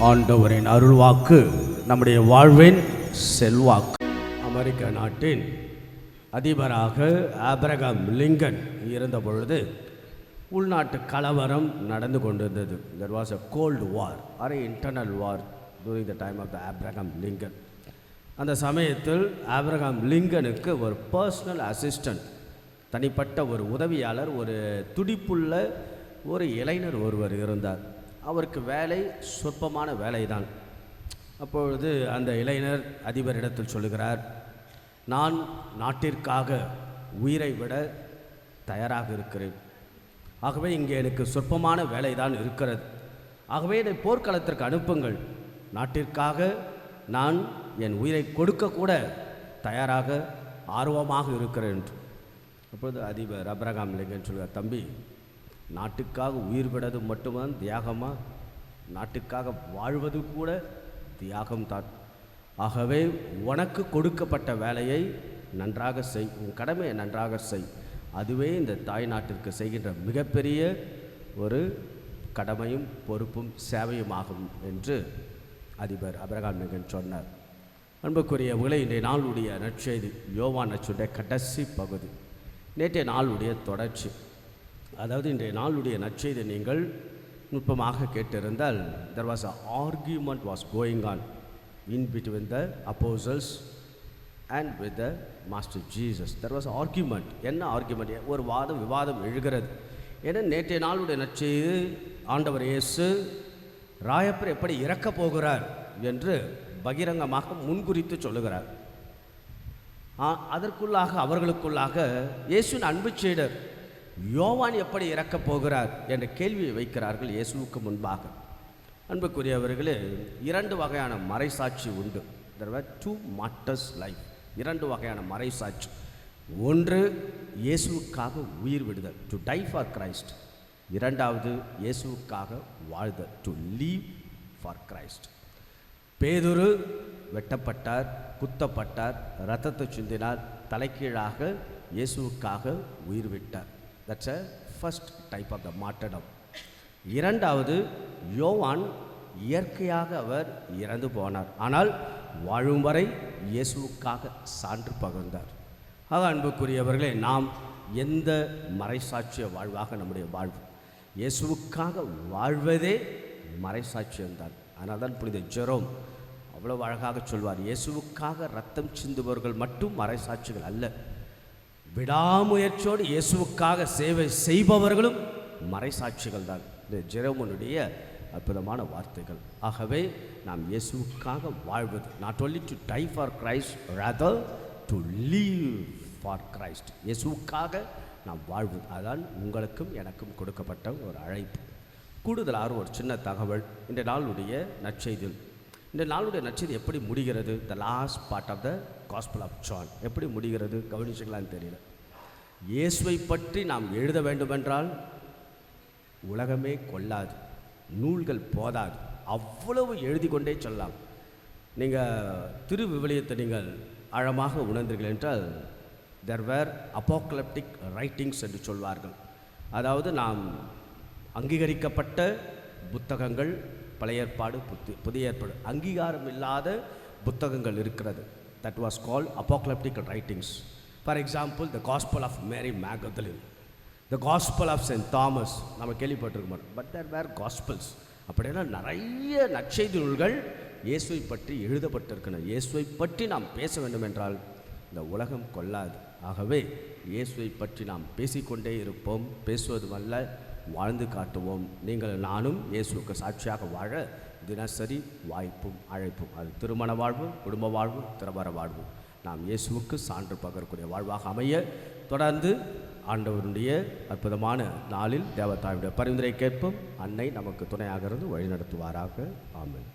ஆண்டவரின் அருள்வாக்கு நம்முடைய வாழ்வின் செல்வாக்கு. அமெரிக்க நாட்டின் அதிபராக ஆபிரகாம் லிங்கன் இருந்த பொழுது உள்நாட்டு கலவரம் நடந்து கொண்டிருந்தது. There was a cold war or internal war during the time of the Abraham Lincoln அந்த சமயத்தில் ஆப்ரகாம் லிங்கனுக்கு ஒரு பர்சனல் அசிஸ்டன்ட் தனிப்பட்ட ஒரு உதவியாளர் ஒரு துடிப்புள்ள ஒரு இளைஞர் ஒருவர் இருந்தார். அவருக்கு வேலை சொற்பமான வேலைதான். அப்பொழுது அந்த இளைஞர் அதிபரிடத்தில் சொல்லுகிறார் நான் நாட்டிற்காக உயிரை விட தயாராக இருக்கிறேன். ஆகவே இங்கே எனக்கு சொற்பமான வேலைதான் இருக்கிறது. ஆகவே என்னை போர்க்களத்திற்கு அனுப்புங்கள். நாட்டிற்காக நான் என் உயிரை கொடுக்கக்கூட தயாராக ஆர்வமாக இருக்கிறேன். என்று அப்பொழுது அதிபர் அப்ரகாம் லிங்கன் சொல்கிறார் தம்பி நாட்டுக்காக உயிர் விடது மட்டும்தான் தியாகமாக நாட்டுக்காக வாழ்வது கூட தியாகம்தான். ஆகவே உனக்கு கொடுக்கப்பட்ட வேலையை நன்றாக செய். உன் கடமையை நன்றாக செய். அதுவே இந்த தாய் நாட்டிற்கு செய்கின்ற மிகப்பெரிய ஒரு கடமையும் பொறுப்பும் சேவையுமாகும் என்று அதிபர் அபிரகாம் லிங்கன் சொன்னார். அன்புக்குரியவர்களே இன்றைய நாளுடைய நற்செய்தி யோவான் நச்சுடைய கடைசி பகுதி. நேற்றைய நாளுடைய தொடர்ச்சி. அதாவது இன்றைய நாளுடைய நற்செய்தி நீங்கள் நுட்பமாக கேட்டிருந்தால் there was a argument was going on in between the apostles and with the master Jesus there was argument என்ன ஆர்கியூமெண்ட் ஒரு வாதம் விவாதம் எழுகிறது. ஏன்னா நேற்றைய நாளுடைய நற்செய்தி ஆண்டவர் இயேசு ராயப்பர் எப்படி இறக்கப் போகிறார் என்று பகிரங்கமாக முன்குறித்து சொல்லுகிறார். அதற்குள்ளாக அவர்களுக்குள்ளாக இயேசுவின் அன்பு செய்டர் யோவான் எப்படி இறக்கப் போகிறார் என்ற கேள்வியை வைக்கிறார்கள் இயேசுவுக்கு முன்பாக. அன்புக்குரியவர்களே இரண்டு வகையான மறைசாட்சி உண்டு. There டூ மாட்டர்ஸ் லைஃப் இரண்டு வகையான மறைசாட்சி. ஒன்று இயேசுவுக்காக உயிர் விடுதல் டு டை ஃபார் கிரைஸ்ட் இரண்டாவது இயேசுவுக்காக வாழ்தல் டு லீவ் ஃபார் கிரைஸ்ட் பேதுரு வெட்டப்பட்டார் குத்தப்பட்டார் ரத்தத்தை சிந்தினார் தலைக்கீழாக இயேசுவுக்காக உயிர் விட்டார். That's a first type of the martyrdom இரண்டாவது யோவான் இயற்கையாக அவர் இறந்து போனார். ஆனால் வாழும் வரை இயேசுவுக்காக சான்று பகிர்ந்தார். ஆக அன்புக்குரியவர்களே நாம் எந்த மறைசாட்சிய வாழ்வாக நம்முடைய வாழ்வு இயேசுவுக்காக வாழ்வதே மறைசாட்சியம்தான் அதனால் தான் புனித ஜெரோம் அவ்வளோ அழகாக சொல்வார். இயேசுவுக்காக ரத்தம் சிந்துபவர்கள் மட்டும் மறைசாட்சிகள் அல்ல. விடாமுயற்சியோடு இயேசுவுக்காக சேவை செய்பவர்களும் மறைசாட்சிகள் தான் இந்த ஜெரோமனுடைய அற்புதமான வார்த்தைகள். ஆகவே நாம் இயேசுவுக்காக வாழ்வது not only to die for Christ rather to live for Christ இயேசுவுக்காக நாம் வாழ்வது. அதான் உங்களுக்கும் எனக்கும் கொடுக்கப்பட்ட ஒரு அழைப்பு. கூடுதலாக ஒரு சின்ன தகவல். இந்த நாளுடைய நற்செய்தியில் இந்த நாளுடைய நச்சது எப்படி முடிகிறது? The last part of the gospel of John எப்படி முடிகிறது? கவனிச்சிங்களான்னு தெரியல. இயேசுவை பற்றி நாம் எழுத வேண்டுமென்றால் உலகமே கொள்ளாது நூல்கள் போதாது. அவ்வளவு எழுதி கொண்டே சொல்லலாம். நீங்கள் திருவிவிலியத்தை நீங்கள் ஆழமாக உணர்ந்தீர்கள் என்றால் தெர் வேர் அपोக்லப்டிக் ரைட்டிங்ஸ் என்று சொல்வார்கள். அதாவது நாம் அங்கீகரிக்கப்பட்ட புத்தகங்கள் பழைய ஏற்பாடு புத்து புதிய ஏற்பாடு. அங்கீகாரம் இல்லாத புத்தகங்கள் இருக்கிறது. That was call apocalyptic writings for example the gospel of Mary Magdalene the gospel of saint Thomas நம்ம கேள்விப்பட்டிருக்க மாட்டோம் பட் தேர் வேர் காஸ்பல்ஸ் அப்படின்னா நிறைய நற்செய்தி நூல்கள் இயேசுவை பற்றி எழுதப்பட்டிருக்கின்றன. இயேசுவை பற்றி நாம் பேச வேண்டும் என்றால் இந்த உலகம் கொள்ளாது. ஆகவே இயேசுவை பற்றி நாம் பேசிக்கொண்டே இருப்போம். பேசுவது அல்ல வாழ்ந்து காட்டுவோம். நீங்கள் நானும் இயேசுவுக்கு சாட்சியாக வாழ தினசரி வாய்ப்பும் அழைப்பும் அது திருமண வாழ்வு குடும்ப வாழ்வு திரவர வாழ்வு. நாம் இயேசுவுக்கு சான்று பகரக்கூடிய வாழ்வாக அமைய தொடர்ந்து ஆண்டவருடைய அற்புதமான நாளில் தேவத்தாயுடைய பரிந்துரை கேட்போம். அன்னை நமக்கு துணையாக இருந்து வழிநடத்துவாராக. ஆமன்.